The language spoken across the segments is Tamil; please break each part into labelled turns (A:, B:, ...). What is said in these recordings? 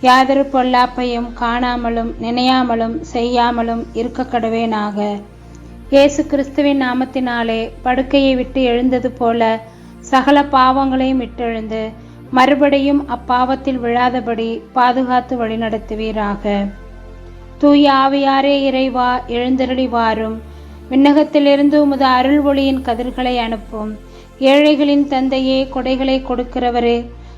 A: யாதொரு பொல்லாப்பையும் காணாமலும் நினையாமலும் செய்யாமலும் இருக்க கடவேனாக இயேசு கிறிஸ்துவின் நாமத்தினாலே படுக்கையை விட்டு எழுந்தது போல சகல பாவங்களையும் விட்டெழுந்து மறுபடியும் அப்பாவத்தில் விழாதபடி பாதுகாத்து வழிநடத்துவீராக. தூய ஆவியாரே இறைவா எழுந்தருளி வாரும் விண்ணகத்திலிருந்து உமது அருள் ஒளியின் கதிர்களை அனுப்பும். ஏழைகளின் தந்தையே கொடைகளை கொடுக்கிறவரே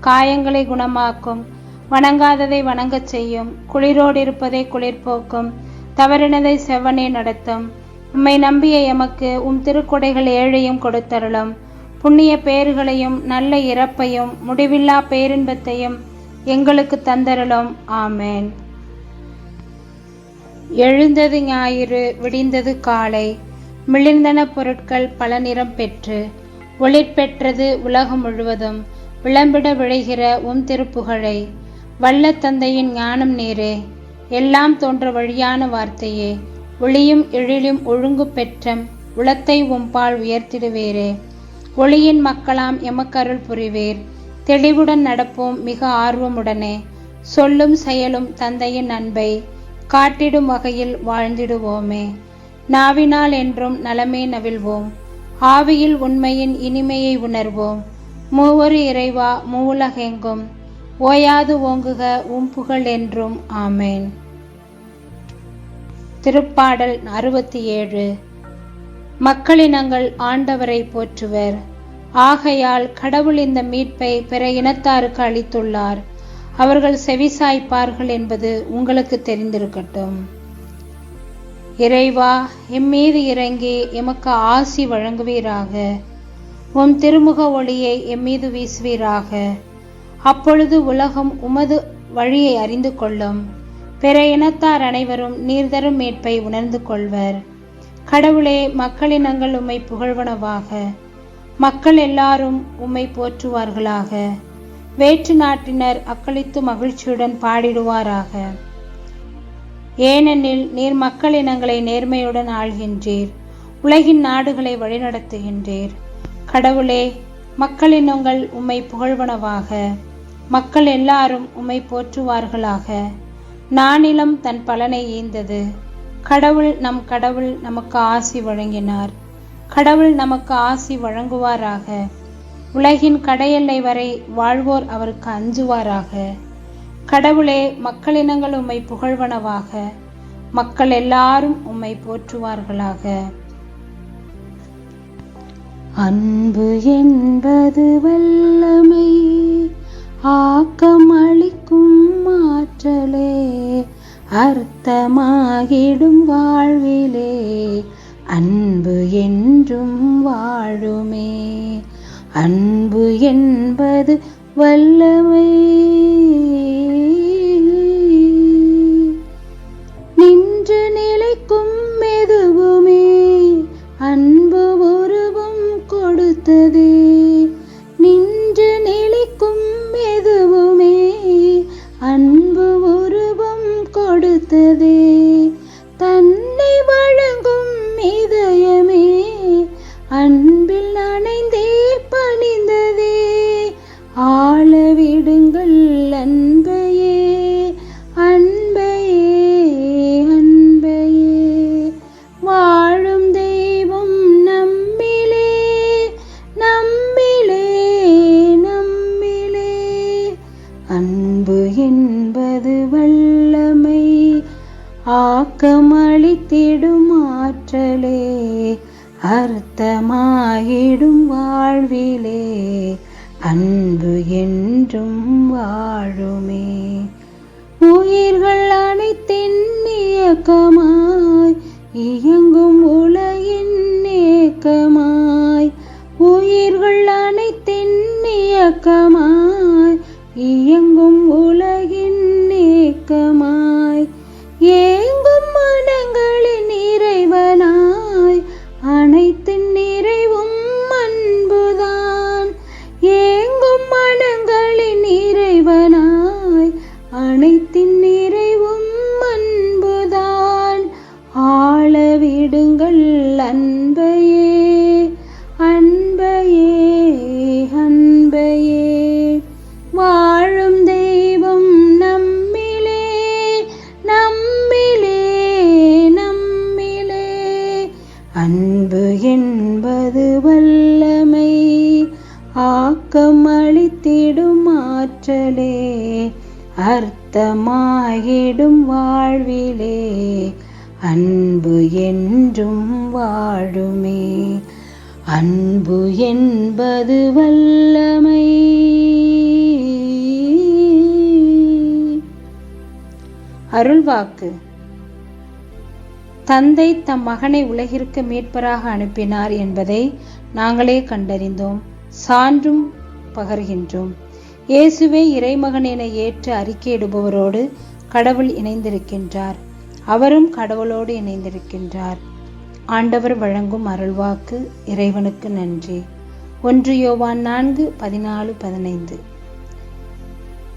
A: காயங்களை குணமாக்கும் வணங்காததை வணங்கச் செய்யும் குளிரோடு இருப்பதை குளிர்போக்கும் தவறினதை செவ்வனே நடத்தும். உம்மை நம்பிய எமக்கு உம் திருக்கொடைகள் ஏழையும் கொடுத்தருளும். புண்ணிய பேறுகளையும் நல்ல இறப்பையும் முடிவில்லா பேரின்பத்தையும் எங்களுக்கு தந்தருளும். ஆமேன். எழுந்தது ஞாயிறு விடிந்தது காலை. மிளிர்ந்தன பொருட்கள் பல நிறம் பெற்று ஒளிர்பெற்றது உலகம் முழுவதும். விளம்பிட விழைகிற உம் திருப்புகழை. வல்ல தந்தையின் ஞானம் நேரே எல்லாம் தோன்ற வழியான வார்த்தையே. ஒளியும் எழிலும் ஒழுங்கு பெற்றம் உளத்தை உம்பால் உயர்த்திடுவேரே. ஒளியின் மக்களாம் எமக்கருள் புரிவேர். தெளிவுடன் நடப்போம் மிக ஆர்வமுடனே. சொல்லும் செயலும் தந்தையின் அன்பை காட்டிடும் வகையில் வாழ்ந்திடுவோமே. நாவினால் என்றும் நலமே நவிழ்வோம். ஆவியில் உண்மையின் இனிமையை உணர்வோம். மூவொரு இறைவா மூவுலகெங்கும். ஓயாது ஓங்குக உம் புகழ் என்றும். ஆமேன். திருப்பாடல் அறுபத்தி ஏழு மக்களினங்கள் ஆண்டவரை போற்றுவர். ஆகையால் கடவுள் இந்த மீட்பை பிற இனத்தாருக்கு அளித்துள்ளார். அவர்கள் செவிசாய்ப்பார்கள் என்பது உங்களுக்கு தெரிந்திருக்கட்டும். இறைவா எம்மீது இறங்கி எமக்கு ஆசி வழங்குவீராக. உம் திருமுக ஒளியை எம்மீது வீசுவீராக. அப்பொழுது உலகம் உமது வழியை அறிந்து கொள்ளும். பிற இனத்தார் அனைவரும் நீர்தரும் மீட்பை உணர்ந்து கொள்வர். கடவுளே மக்களினங்கள் உம்மை புகழ்வனவாக. மக்கள் எல்லாரும் உம்மை போற்றுவார்களாக. வேற்று நாட்டினர் அக்களித்து மகிழ்ச்சியுடன் பாடிடுவாராக. ஏனெனில் நீர் மக்களினங்களை நேர்மையுடன் ஆள்கின்றீர். உலகின் நாடுகளை வழிநடத்துகின்றீர். கடவுளே மக்களினங்கள் உம்மை புகழ்வனவாக. மக்கள் எல்லாரும் உம்மை போற்றுவார்களாக. நானிலம் தன் பலனை ஈந்தது. கடவுள் நம் கடவுள் நமக்கு ஆசி வழங்கினார். கடவுள் நமக்கு ஆசி வழங்குவாராக. உலகின் கடையெல்லை வரை வாழ்வோர் அவருக்கு அஞ்சுவாராக. கடவுளே மக்களினங்கள் உம்மை புகழ்வனவாக. மக்கள் எல்லாரும் உம்மை போற்றுவார்களாக. அன்பு என்பது வல்லமை. ஆக்கம் அளிக்கும் மாற்றலே அர்த்தமாகிடும் வாழ்விலே. அன்பு என்றும் வாழுமே. அன்பு என்பது வல்லமை. ஆக்கமளித்திடும் அன்பு என்பது வல்லமை. அருள்வாக்கு. தந்தை தம் மகனை உலகிற்கு மீட்பராக அனுப்பினார் என்பதை நாங்களே கண்டறிந்தோம். சான்றும் பகர்கின்றோம். இயேசுவே இறைமகன் என ஏற்று அறிக்கையிடுபவரோடு கடவுள் இணைந்திருக்கின்றார். அவரும் கடவுளோடு இணைந்திருக்கின்றார். ஆண்டவர் வழங்கும் அருள்வாக்கு இறைவனுக்கு நன்றி. ஒன்று யோவான் நான்கு பதினாலு பதினைந்து.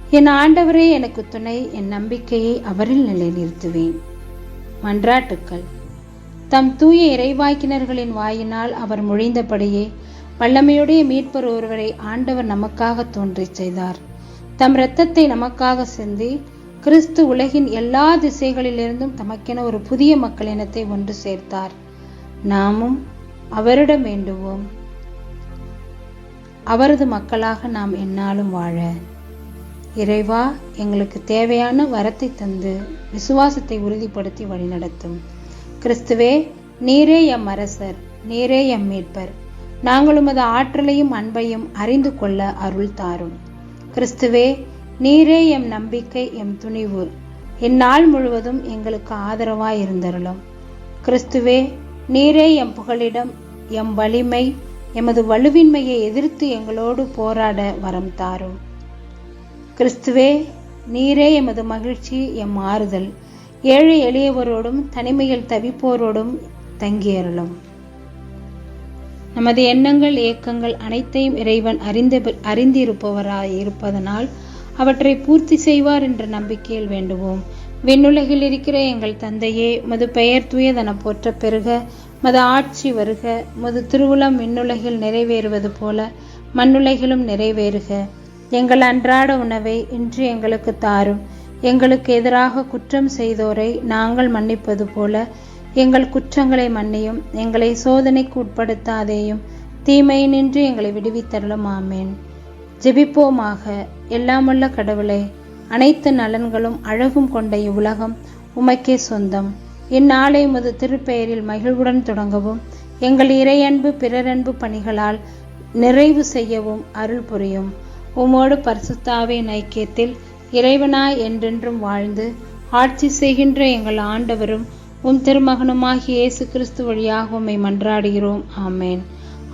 A: என் ஆண்டவரே எனக்கு துணை என் நம்பிக்கையை அவரில் நிலைநிறுத்துவேன் மன்றாட்டுக்கள். தம் தூய இறைவாக்கினர்களின் வாயினால் அவர் மொழிந்தபடியே வல்லமையுடைய மீட்பர் ஒருவரை ஆண்டவர் நமக்காக தோன்றிச் செய்தார். தம் இரத்தத்தை நமக்காக சிந்தி கிறிஸ்து உலகின் எல்லா திசைகளிலிருந்தும் தமக்கென ஒரு புதிய மக்களினத்தை ஒன்று சேர்த்தார். நாமும் அவரிடம் வேண்டுவோம். அவரது மக்களாக நாம் என்னாலும் வாழ. இறைவா எங்களுக்கு தேவையான வரத்தை தந்து விசுவாசத்தை உறுதிப்படுத்தி வழிநடத்தும். கிறிஸ்துவே நீரே எம் அரசர் நீரே எம் மீட்பர். நாங்கள் உமது ஆற்றலையும் அன்பையும் அறிந்து கொள்ள அருள் தாரும். கிறிஸ்துவே நீரே எம் நம்பிக்கை எம் துணிவு. இந்நாள் முழுவதும் எங்களுக்கு ஆதரவாய் இருந்தருளும் கிறிஸ்துவே நீரே எம் புகலிடம் எம் வலிமை எமது வலுவின்மையை எதிர்த்து எங்களோடு போராட வரம் தாரும். கிறிஸ்துவே நீரே எமது மகிழ்ச்சி எம் ஆறுதல். ஏழை எளியவரோடும் தனிமையில் தவிப்போரோடும் தங்கியருளும். நமது எண்ணங்கள் ஏக்கங்கள் அனைத்தையும் இறைவன் அறிந்த அறிந்திருப்பவராய் இருப்பதனால் அவற்றை பூர்த்தி செய்வார் என்ற நம்பிக்கையில் வேண்டுவோம். விண்ணுலகில் இருக்கிற எங்கள் தந்தையே மது பெயர் தூயதன போற்ற பெருக மது ஆட்சி வருக மது திருவுளம் விண்ணுலகில் நிறைவேறுவது போல மண்ணுலகிலும் நிறைவேறுக. எங்கள் அன்றாட உணவை இன்று எங்களுக்கு தாரும். எங்களுக்கு எதிராக குற்றம் செய்தோரை நாங்கள் மன்னிப்பது போல எங்கள் குற்றங்களை மன்னியும் எங்களை சோதனைக்கு உட்படுத்தாதேயும் தீமை நின்று எங்களை விடுவித்தருளும் ஆமேன். ஜெபிப்போமாக. எல்லாமுள்ள கடவுளை அனைத்து நலன்களும் அழகும் கொண்ட இவ்வுலகம் உமக்கே சொந்தம். இந்நாளை உமது திருப்பெயரில் மகிழ்வுடன் தொடங்கவும் எங்கள் இறையன்பு பிறரன்பு பணிகளால் நிறைவு செய்யவும் அருள் புரியும். உமோடு பரிசுத்தாவின் ஐக்கியத்தில் இறைவனாய் என்றென்றும் வாழ்ந்து ஆட்சி செய்கின்ற எங்கள் ஆண்டவரும் உம் திருமகனுமாகிய இயேசு கிறிஸ்து வழியாக உம்மை மன்றாடுகிறோம். ஆமேன்.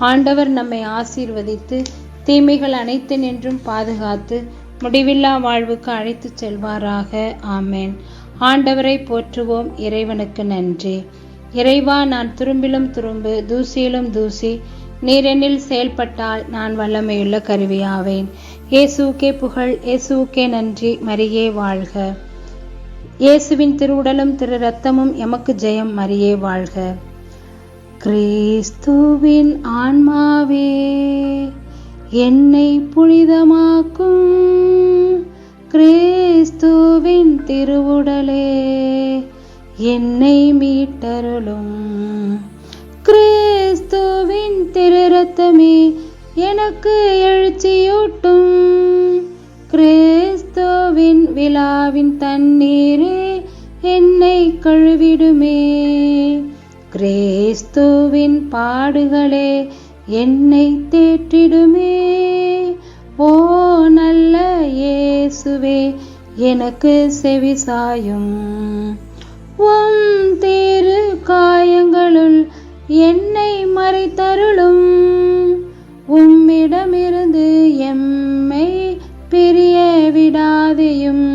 A: ஆண்டவர் நம்மை ஆசீர்வதித்து தீமைகள் அனைத்து நின்றும் பாதுகாத்து முடிவில்லா வாழ்வுக்கு அழைத்துச் செல்வாராக. ஆமேன். ஆண்டவரை போற்றுவோம். இறைவனுக்கு நன்றி. இறைவா நான் துரும்பிலும் துரும்பு தூசியிலும் தூசி நீரெனில் செயல்பட்டால் நான் வல்லமையுள்ள கருவியாவேன். இயேசுக்கே புகழ் இயேசுக்கே நன்றி. மரியே வாழ்க. இயேசுவின் திருவுடலும் திரு ரத்தமும் எமக்கு ஜெயம். மரியே வாழ்க. கிறிஸ்துவின் ஆன்மாவே. என்னை புனிதமாக்கும் கிறிஸ்துவின் திருவுடலே. என்னை மீட்டருளும் கிறிஸ்துவின் திருரத்தமே. எனக்கு எழுச்சியூட்டும் கிறிஸ்துவின் விழாவின் தண்ணீரே என்னை கழுவிடுமே. கிறிஸ்துவின் பாடுகளே என்னை தேற்றிடுமே. இயேசுவே எனக்கு செவிசாயும் உம் தேரு காயங்களுள் என்னை மறைத்தருளும். உம்மிடமிருந்து எம்மை பிரிய விடாதையும்.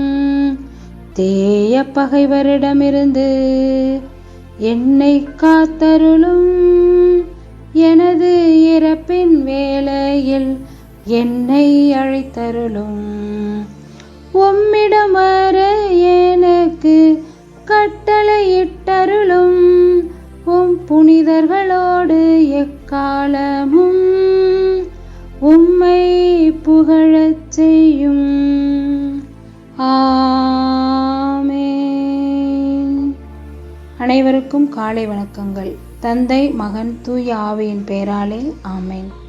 A: தேய பகைவரிடமிருந்து என்னை காத்தருளும். எனது இறப்பின் வேளையில் என்னை அழைத்தருளும். உம்மிடம் வர எனக்கு கட்டளையிட்டருளும். உம் புனிதர்களோடு எக்காலமும் உம்மை புகழச் செய்யும். ஆமென். அனைவருக்கும் காலை வணக்கங்கள். தந்தை மகன் தூய ஆவியின் பேராலே ஆமேன்.